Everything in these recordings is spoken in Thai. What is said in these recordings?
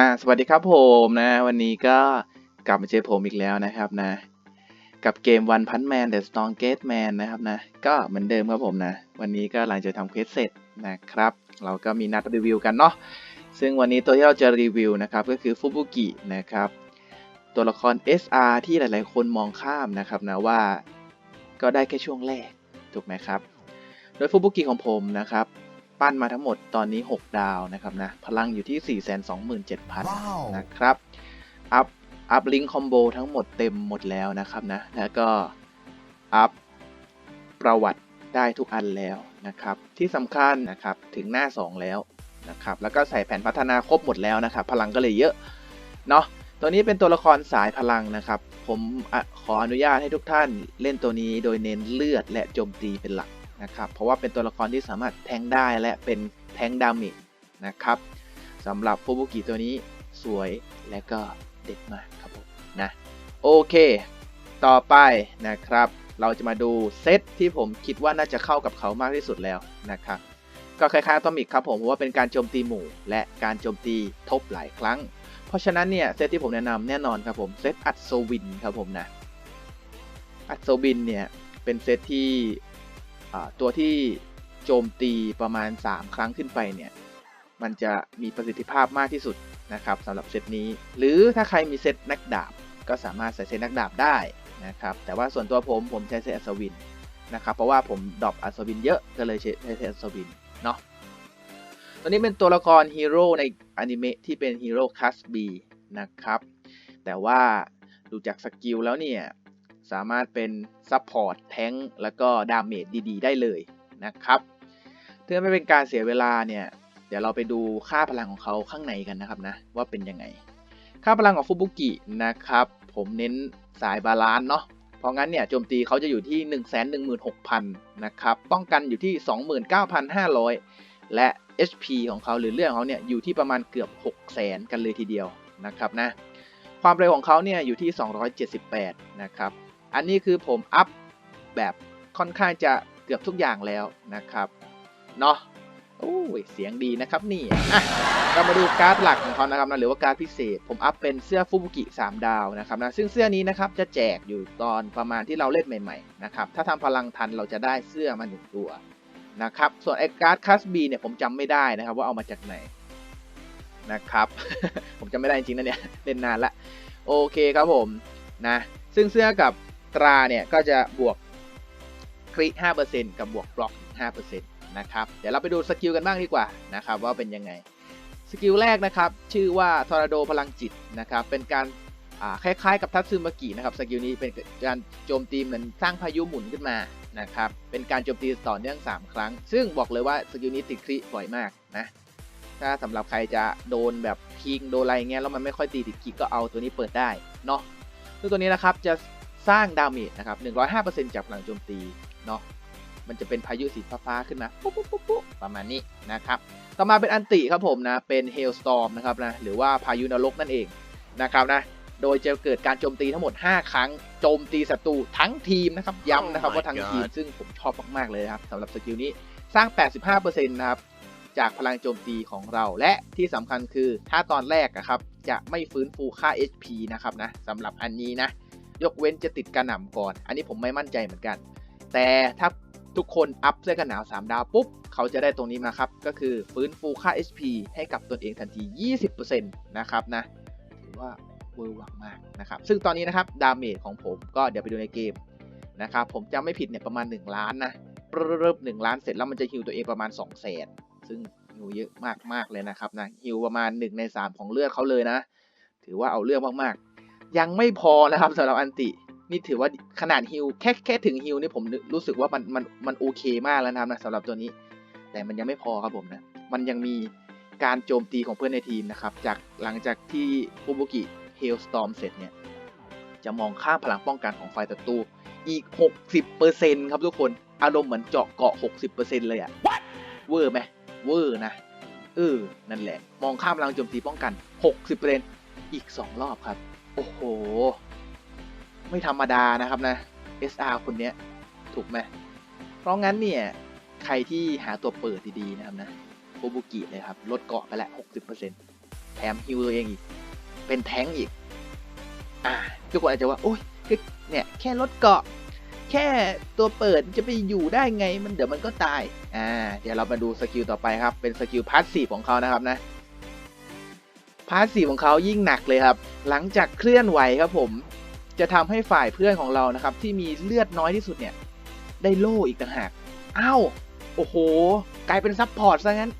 อ่าสวัสดีครับผมนะ วันนี้ก็กลับมาเจอผมอีกแล้วนะครับนะ กับเกม One Punch Man The Strongest Man นะครับนะ ก็เหมือนเดิมครับผมนะ วันนี้ก็หลังจากทำเควสเสร็จนะครับ เราก็มีนัดรีวิวกันเนาะซึ่งวันนี้ตัวที่เราจะรีวิวนะครับ ก็คือฟุบุกินะครับ ตัวละคร SR ที่หลายๆ คนมองข้ามนะครับนะว่าก็ได้แค่ช่วงแรกถูกไหมครับ โดยฟุบุกิของผมนะครับ ปั้นมาทั้งหมดตอนนี้ 6 ดาวนะครับนะ พลังอยู่ที่ 427,000ว้าวนะครับ อัพ อัพลิงคอมโบทั้งหมดเต็มหมดแล้วนะครับนะ แล้วก็ อัพ ประวัติได้ทุกอันแล้วนะครับ ที่สำคัญนะครับ ถึงหน้า 2 แล้วนะครับ แล้วก็ใส่แผนพัฒนาครบหมดแล้วนะครับ พลังก็เลยเยอะ เนาะตัวนี้เป็นตัวละครสายพลังนะครับ ผมอะขออนุญาตให้ทุกท่านเล่นตัวนี้โดยเน้นเลือดและโจมตีเป็นหลัก นะครับเพราะว่าเป็นตัวละครที่สามารถแทงได้และเป็นแทงดาเมจนะครับสำหรับฟูบุกิตัวนี้สวยและก็เด็ดมากครับผมนะโอเค ต่อไปนะครับ เราจะมาดูเซตที่ผมคิดว่าน่าจะเข้ากับเขามากที่สุดแล้วนะครับก็คล้ายๆตอมิกครับผมเพราะว่าเป็นการโจมตีหมู่ และการโจมตีทบหลายครั้ง เพราะฉะนั้นเนี่ยเซตที่ผมแนะนำแน่นอนครับผมเซตอัศวินครับผมนะอัศวินเนี่ยเป็นเซตที่ ตัวที่โจมตีประมาณ 3 ครั้งขึ้นไปเนี่ย มันจะมีประสิทธิภาพมากที่สุดนะครับสำหรับเซตนี้ หรือถ้าใครมีเซตนักดาบ ก็สามารถใส่เซตนักดาบได้นะครับ แต่ว่าส่วนตัวผมผมใช้เซตอัศวินนะครับ เพราะว่าผมดรอปอัศวินเยอะก็เลยใช้เซตอัศวินเนาะตัวนี้เป็นตัวละครฮีโร่ในอนิเมะที่เป็นฮีโร่คัสบีนะครับ แต่ว่าดูจากสกิลแล้วเนี่ย สามารถเป็นซัพพอร์ตแทงแล้วก็ดาเมจดีๆ ได้เลยนะครับเพื่อไม่เป็นการเสียเวลาเนี่ย เดี๋ยวเราไปดูค่าพลังของเขาข้างในกันนะครับนะ ว่าเป็นยังไง ค่าพลังของฟุบุกินะครับ ผมเน้นสายบาลานซ์เนาะเพราะงั้นเนี่ยโจมตีเขาจะอยู่ที่ 1 1 6 0 0 0 นะครับ ป้องกันอยู่ที่ 29,500 และ HP ของเขาหรือเรื่องของเขาเนี่ยอยู่ที่ประมาณเกือบ6 0 0 0 0 0 กันเลยทีเดียวนะครับนะ ความเร็วของเขาเนี่ยอยู่ที่ 278 นะครับ อันนี้คือผมอัพแบบค่อนข้างจะเกือบทุกอย่างแล้วนะครับเนาะโอ้ยเสียงดีนะครับนี่อะเรามาดูการ์ดหลักของเขานะครับนะหรือว่าการ์ดพิเศษ ผมอัพเป็นเสื้อฟุบุกิ 3 ดาวนะครับนะซึ่งเสื้อนี้นะครับจะแจกอยู่ตอนประมาณที่เราเล่นใหม่ๆนะครับถ้าทำพลังทันเราจะได้เสื้อมาหนึ่งตัวนะครับส่วนไอ้การ์ดคัสบีเนี่ยผมจำไม่ได้นะครับว่าเอามาจากไหนนะครับ ผมจำไม่ได้จริงๆนะเนี่ยเล่นนานละโอเคครับผมนะซึ่งเสื้อกับ ตราเนี่ยก็จะบวกคริ5%กับบวกบล็อก 5%นะครับ เดี๋ยวเราไปดูสกิลกันบ้างดีกว่านะครับว่าเป็นยังไง สกิลแรกนะครับ ชื่อว่าทอร์นาโดพลังจิตนะครับ เป็นการอ่าคล้ายๆกับทัตซึมากินะครับสกิลนี้เป็นการโจมตีเหมือนสร้างพายุหมุนขึ้นมานะครับเป็นการโจมตีต่อเนื่อง 3 ครั้ง ซึ่งบอกเลยว่าสกิลนี้ติดคริบ่อยมากนะถ้าสำหรับใครจะโดนแบบคิงโดนอะไรเงี้ยแล้วมันไม่ค่อยตีติดคริก็เอาตัวนี้เปิดได้เนาะซึ่งตัวนี้นะครับจะ สร้างดาเมจนะครับ105%จากพลังโจมตีเนาะมันจะเป็นพายุสีฟ้าๆขึ้นมาปุ๊บปุ๊บปุ๊บปุ๊บประมาณนี้นะครับต่อมาเป็นอันติครับผมนะเป็น Hailstorm นะครับนะหรือว่าพายุนรกนั่นเองนะครับนะโดยจะเกิดการโจมตีทั้งหมด 5 ครั้งโจมตีศัตรูทั้งทีมนะครับย้ำนะครับ Oh my ว่าทั้งทีม God ซึ่งผมชอบมากๆเลยนะครับสำหรับสกิลนี้สร้าง 85%นะครับจากพลังโจมตีของเราและที่สำคัญคือถ้าตอนแรกอะครับจะไม่ฟื้นฟูค่า HP นะครับนะสำหรับอันนี้นะ ยกเว้นจะติดกระหน่ำก่อน อันนี้ผมไม่มั่นใจเหมือนกัน แต่ถ้าทุกคนอัพเสื้อกันหนาว 3 ดาวปุ๊บ เขาจะได้ตรงนี้มาครับ ก็คือฟื้นฟูค่า HP ให้กับตนเองทันที 20%นะครับนะถือว่าเวอร์วังมากนะครับ ซึ่งตอนนี้นะครับดาเมจของผมก็เดี๋ยวไปดูในเกมนะครับ ผมจำไม่ผิดเนี่ยประมาณ 1 ล้านนะเริ่มหนึ่งล้านเสร็จแล้วมันจะฮิวตัวเองประมาณ2 0 0 0 0 0ซึ่งฮิวเยอะมากๆเลยนะครับนะฮิวประมาณ1ใน3 ของเลือดเขาเลยนะ ถือว่าเอาเรื่องมากๆ ยังไม่พอนะครับสำหรับอันติ นี่ถือว่าขนาดฮิลแค่แค่ถึงฮิลนี่ผมรู้สึกว่ามันมันมันโอเคมากแล้วนะครับนะสำหรับตัวนี้ แต่มันยังไม่พอครับผมนะ มันยังมีการโจมตีของเพื่อนในทีมนะครับ จากหลังจากที่ฟูบุกิเฮลสตอมเสร็จเนี่ย จะมองข้ามพลังป้องกันของฝ่ายศัตรูอีก 60%ครับทุกคน อารมณ์เหมือนเจาะเกาะ 60%เลยอะเวอร์ไหมเวอร์นะ เออ นั่นแหละ มองข้ามพลังโจมตีป้องกัน 60% อีก 2 รอบครับ โอ้โห ไม่ธรรมดานะครับนะ SR คนเนี้ย ถูกไหมเพราะงั้นเนี่ย ใครที่หาตัวเปิดดีๆนะครับนะโคบุกิเลยครับ ลดเกาะไปล้ว60%แถมฮิวตัวเองอีก เป็นแท้งอีก อ่าทุกคนอาจจะว่า โอ้ยเนี่ย แค่ลดเกาะ แค่ตัวเปิดจะไปอยู่ได้ไง มันเดี๋ยวมันก็ตาย อ่า เดี๋ยวเรามาดูสกิลต่อไปครับ เป็นสกิลพาสซีฟของเขานะครับนะ พาสซีฟของเขายิ่งหนักเลยครับ หลังจากเคลื่อนไหวครับผม จะทำให้ฝ่ายเพื่อนของเรานะครับ ที่มีเลือดน้อยที่สุดเนี่ย ได้โล่อีกต่างหากอ้าวโอ้โห กลายเป็นซับพอร์ตซะงั้น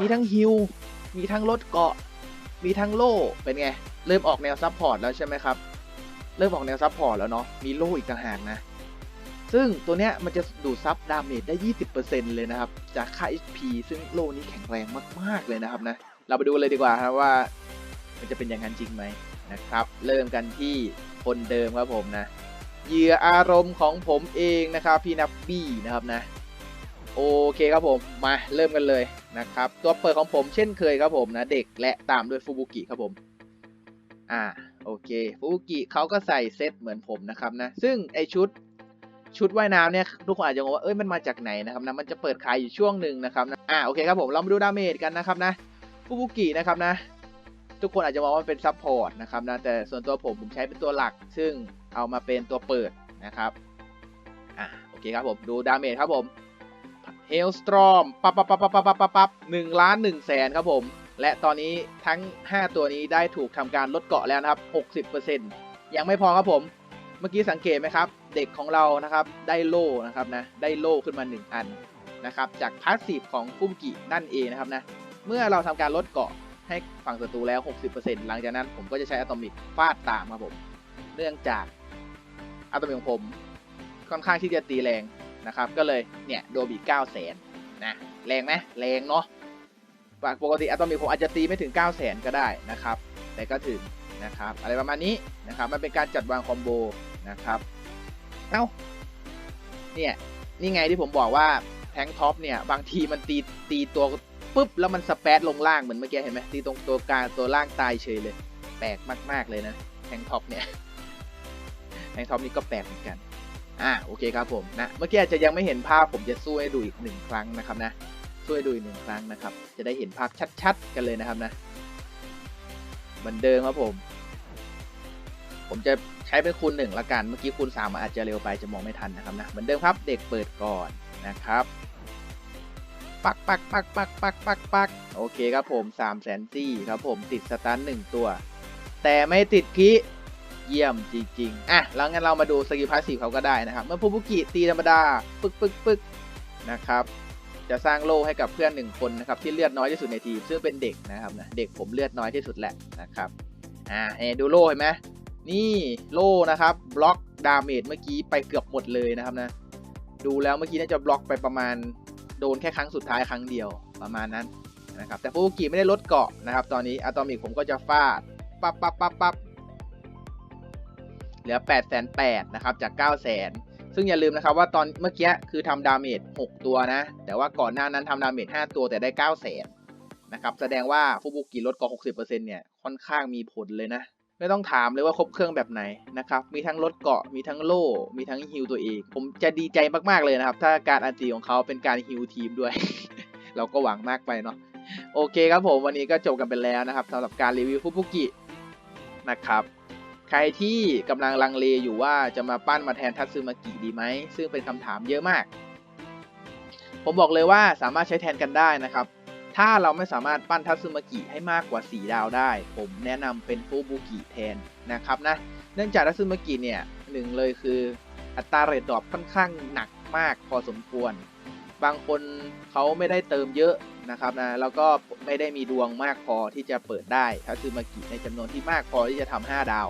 มีทั้งฮิลมีทั้งลดเกาะ มีทั้งโล่ เป็นไง เริ่มออกแนวซับพอร์ตแล้วใช่ไหมครับ เริ่มออกแนวซับพอร์ตแล้วเนาะ มีโล่อีกต่างหากนะ ซึ่งตัวเนี้ยมันจะดูดซับดาเมจได้ 20%เลยนะครับ จากค่า HP ซึ่งโล่นี้แข็งแรงมาก ๆ เลยนะครับนะ เราไปดูเลยดีกว่าครับว่า มันจะเป็นอย่างนั้นจริงไหมนะครับ เริ่มกันที่คนเดิมครับผมนะเหยื่ออารมณ์ของผมเองนะครับพี่นับบี้นะครับนะ โอเคครับผมมาเริ่มกันเลยนะครับ ตัวเปิดของผมเช่นเคยครับผมนะ เด็กและตามด้วยฟูบุกิครับผม อ่าโอเคฟูบุกิเขาก็ใส่เซตเหมือนผมนะครับนะ ซึ่งไอชุด ชุดว่ายน้ำเนี่ยทุกคนอาจจะงงว่าเอ้ยมันมาจากไหนนะครับนะมันจะเปิดขายอยู่ช่วงหนึ่งนะครับนะอ่าโอเคครับผมเรามาดูดาเมจกันนะครับนะฟูบุกินะครับนะ ทุกคนอาจจะมองว่าเป็นซับพอร์ตนะครับนะแต่ส่วนตัวผมผมใช้เป็นตัวหลัก ซึ่งเอามาเป็นตัวเปิดนะครับอ่าโอเคครับผมดูดาเมจครับผมเฮลสตรอมปั๊บปั๊บปั๊บปั๊บปั๊บปั๊บปั๊บหนึ่งล้านหนึ่งแสนครับผม และตอนนี้ทั้ง 5 ตัวนี้ได้ถูกทำการลดเกาะแล้วนะครับ 60%ยังไม่พอครับผม เมื่อกี้สังเกตไหมครับ เด็กของเรานะครับได้โล่นะครับนะได้โล่ขึ้นมา 1 อันนะครับจากพาสซีฟของฟุ้มกินั่นเองนะครับนะเมื่อเราทำการลดเกาะให้ฝั่งศัตรูแล้ว 60%หลังจากนั้นผมก็จะใช้อะตอมิกฟาดตามครับผมเนื่องจากอะตอมิกของผมค่อนข้างที่จะตีแรงนะครับ ก็เลยเนี่ยโดบี9 0 0 0 0นะแรงไหมแรงเนาะปกติอะตอมิกผมอาจจะตีไม่ถึง 9 0 0 0 0 0 ก็ได้นะครับ แต่ก็ถึงนะครับ อะไรประมาณนี้นะครับ มันเป็นการจัดวางคอมโบนะครับ เอ้า เนี่ย นี่ไงที่ผมบอกว่าแทงท็อปเนี่ย บางทีมันตีตีตัวปุ๊บ แล้วมันสเปซลงล่างเหมือนเมื่อกี้เห็นไหมตีตรงตัวกลางตัวล่างตายเฉยเลย แปลกมาก ๆ เลยนะแทงท็อปเนี่ยแทงท็อปนี่ก็แปลกเหมือนกันอ่าโอเคครับผมนะเมื่อกี้อาจจะยังไม่เห็นภาพผมจะสู้ให้ดูอีกหนึ่งครั้งนะครับนะช่วยดูอีกหนึ่งครั้งนะครับ จะได้เห็นภาพชัด ๆ กันเลยนะครับนะเหมือนเดิมครับผม ผมจะใช้เป็นคูณหนึ่งละกัน เมื่อกี้คูณสามอาจจะเร็วไปจะมองไม่ทันนะครับนะเหมือนเดิมครับเด็กเปิดก่อนนะครับ ปักปักปักปักปักปักปักโอเคครับผม3ามแสนซี่ครับผมติดสตาร์หนึ่งตัว แต่ไม่ติดคีเยี่ยมจริงๆอะแล้วงั้นเรามาดูสกิลพาสซีฟเขาก็ได้นะครับ เมื่อพูบุกิตีธรรมดาปึกปึกปึกนะครับจะสร้างโล่ให้กับเพื่อนหนึ่งคนนะครับที่เลือดน้อยที่สุดในทีมซึ่งเป็นเด็กนะครับนะเด็กผมเลือดน้อยที่สุดแหละนะครับอ่าเอดูโล่เห็นไหม นี่โล่นะครับบล็อกดาเมจเมื่อกี้ไปเกือบหมดเลยนะครับนะ ดูแล้วเมื่อกี้น่าจะบล็อกไปประมาณโดนแค่ครั้งสุดท้ายครั้งเดียวประมาณนั้นนะครับแต่ฟูบุกิไม่ได้ลดเกาะนะครับ ตอนนี้อะตอมิกผมก็จะฟาดปั๊บปั๊บปั๊บปั๊บเหลือ8 8 0 0 0นแนะครับจาก9 0 0 0 0 0ซึ่งอย่าลืมนะครับว่าตอนเมื่อกี้คือทำดาเมจ6ตัวนะ แต่ว่าก่อนหน้านั้นทำดาเมจ5ตัวแต่ได้9 0 0 0 0 0นะครับแสดงว่าฟูบุกิลดเกาะ60%เนี่ยค่อนข้างมีผลเลยนะ ไม่ต้องถามเลยว่าครบเครื่องแบบไหนนะครับ มีทั้งลดเกาะ มีทั้งโล่ มีทั้งฮิลตัวเอง ผมจะดีใจมากๆเลยนะครับ ถ้าการอันตีของเขาเป็นการฮิลทีมด้วย เราก็หวังมากไปเนาะ โอเคครับผมวันนี้ก็จบกันไปแล้วนะครับสำหรับการรีวิวฟุบุกินะครับ ใครที่กำลังลังเลอยู่ว่าจะมาปั้นมาแทนทัตซึมากิดีไหม ซึ่งเป็นคำถามเยอะมาก ผมบอกเลยว่าสามารถใช้แทนกันได้นะครับ ถ้าเราไม่สามารถปั้นทัตซึมากิให้มากกว่า 4 ดาวได้ ผมแนะนำเป็นฟูบุกิแทนนะครับนะ เนื่องจากทัตซึมากิเนี่ยหนึ่งเลยคืออัตราเรทดรอปค่อนข้างหนักมากพอสมควร บางคนเขาไม่ได้เติมเยอะนะครับนะ แล้วก็ไม่ได้มีดวงมากพอที่จะเปิดได้ทัตซึมากิในจำนวนที่มากพอที่จะทำ5ดาว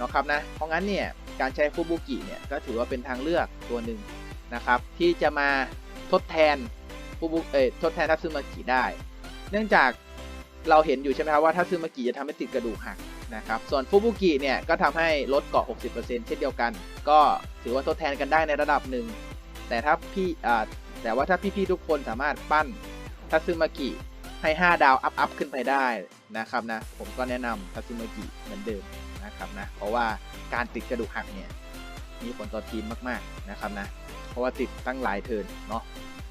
นะครับนะ เพราะงั้นเนี่ยการใช้ฟูบุกิเนี่ยก็ถือว่าเป็นทางเลือกตัวหนึ่งนะครับที่จะมาทดแทน ฟูบุเอ่ยทดแทนทัตซึมากิได้ เนื่องจากเราเห็นอยู่ใช่ไหมครับว่าทัตซึมากิจะทำให้ติดกระดูกหักนะครับ ส่วนฟูบุกิเนี่ยก็ทำให้ลดเกาะ 60%เช่นเดียวกัน ก็ถือว่าทดแทนกันได้ในระดับหนึ่ง แต่ถ้าพี่อ่าแต่ว่าถ้าพี่ๆทุกคนสามารถปั้นทัตซึมากิให้ 5 ดาวอัพอัพขึ้นไปได้นะครับนะ ผมก็แนะนำทัตซึมากิเหมือนเดิมนะครับนะ เพราะว่าการติดกระดูกหักเนี่ยมีผลต่อทีมมากๆนะครับนะ เพราะว่าติดตั้งหลายเทินเนาะ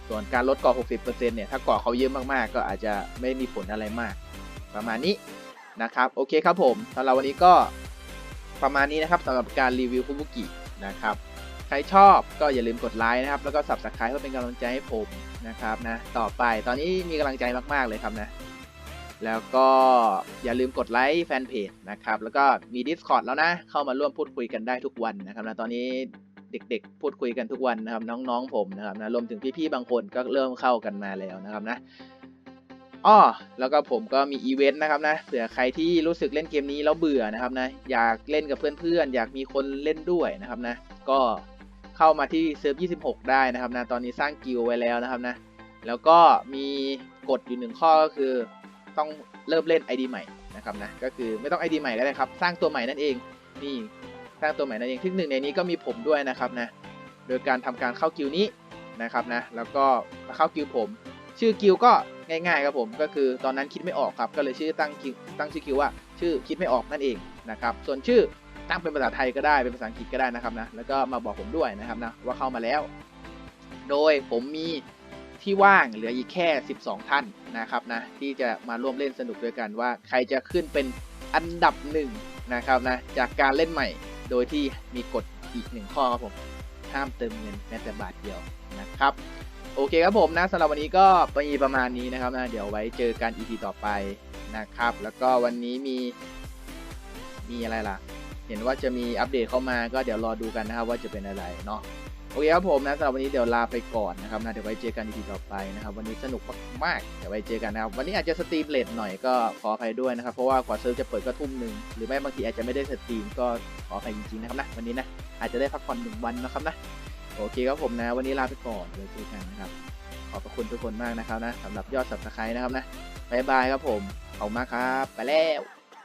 ส่วนการลดเกาะ60%เนี่ย ถ้าเกาะเขาเยอะมากๆ ก็อาจจะไม่มีผลอะไรมาก ประมาณนี้นะครับ โอเคครับผมสำหรับวันนี้ก็ประมาณนี้นะครับสำหรับการรีวิวคุบุกินะครับ ใครชอบก็อย่าลืมกดไลค์นะครับ แล้วก็ subscribe เพื่อเป็นกำลังใจให้ผมนะครับนะ ต่อไปตอนนี้มีกำลังใจมากๆเลยครับนะ แล้วก็อย่าลืมกดไลค์แฟนเพจนะครับ แล้วก็มี Discord แล้วนะ เข้ามาร่วมพูดคุยกันได้ทุกวันนะครับนะ ตอนนี้ เด็ก ๆ พูดคุยกันทุกวันนะครับน้องๆผมนะครับนะรวมถึงพี่ๆบางคนก็เริ่มเข้ากันมาแล้วนะครับนะอ้อแล้วก็ผมก็มีอีเวนต์นะครับนะเผื่อใครที่รู้สึกเล่นเกมนี้แล้วเบื่อนะครับนะอยากเล่นกับเพื่อนๆ อยากมีคนเล่นด้วยนะครับนะก็เข้ามาที่เซิร์ฟ26 ได้นะครับนะตอนนี้สร้างกิลไว้แล้วนะครับนะแล้วก็มีกฎอยู่หนึ่งข้อก็คือต้องเริ่มเล่น ID ใหม่นะครับนะก็คือไม่ต้อง ID ใหม่ก็ได้ครับ สร้างตัวใหม่นั่นเองนี่ ร้างตัวใหม่นั่นเองที่หนึ่งในนี้ก็มีผมด้วยนะครับนะโดยการทำการเข้ากิลด์นี้นะครับนะแล้วก็มาเข้ากิลด์ผม ชื่อกิลด์ก็ง่ายๆครับผมก็คือตอนนั้นคิดไม่ออกครับก็เลยชื่อตั้งกิลด์ตั้งชื่อกิลด์ว่า ชื่อคิดไม่ออกนั่นเองนะครับส่วนชื่อตั้งเป็นภาษาไทยก็ได้เป็นภาษาอังกฤษก็ได้นะครับนะแล้วก็มาบอกผมด้วยนะครับนะว่าเข้ามาแล้ว โดยผมมีที่ว่างเหลืออีกแค่ 12 ท่านนะครับนะที่จะมาร่วมเล่นสนุกด้วยกันว่า ใครจะขึ้นเป็นอันดับหนึ่งนะครับนะจากการเล่นใหม่ โดยที่มีกฎอีกหนึ่งข้อครับผม ห้ามเติมเงินแม้แต่บาทเดียวนะครับ โอเคครับผมนะสำหรับวันนี้ก็มีประมาณนี้นะครับนะเดี๋ยวไว้เจอกัน EP ต่อไปนะครับ แล้วก็วันนี้มีมีอะไรล่ะ เห็นว่าจะมีอัปเดตเข้ามาก็เดี๋ยวรอดูกันนะครับว่าจะเป็นอะไรเนาะ โอเคครับผมนะสำหรับวันนี้เดี๋ยวลาไปก่อนนะครับนะเดี๋ยวไว้เจอกัน EP ต่อไปนะครับ วันนี้สนุกมากๆเดี๋ยวไว้เจอกันนะครับวันนี้อาจจะสตรีมเลทหน่อยก็ขออภัยด้วยนะครับเพราะว่ากว่าเซิร์ฟจะเปิดก็ทุ่มหนึ่งหรือไม่บางทีอาจจะไม่ได้สตรีมก็ขออภัยจริงๆนะครับนะวันนี้นะอาจจะได้พักผ่อนหนึ่งวันนะครับนะโอเคครับผมนะ วันนี้ลาไปก่อนเดี๋ยวเจอกันนะครับขอบพระคุณทุกคนมากนะครับนะสำหรับยอด subscribe นะครับนะบายบายครับผมขอบมากครับ ไปแล้ว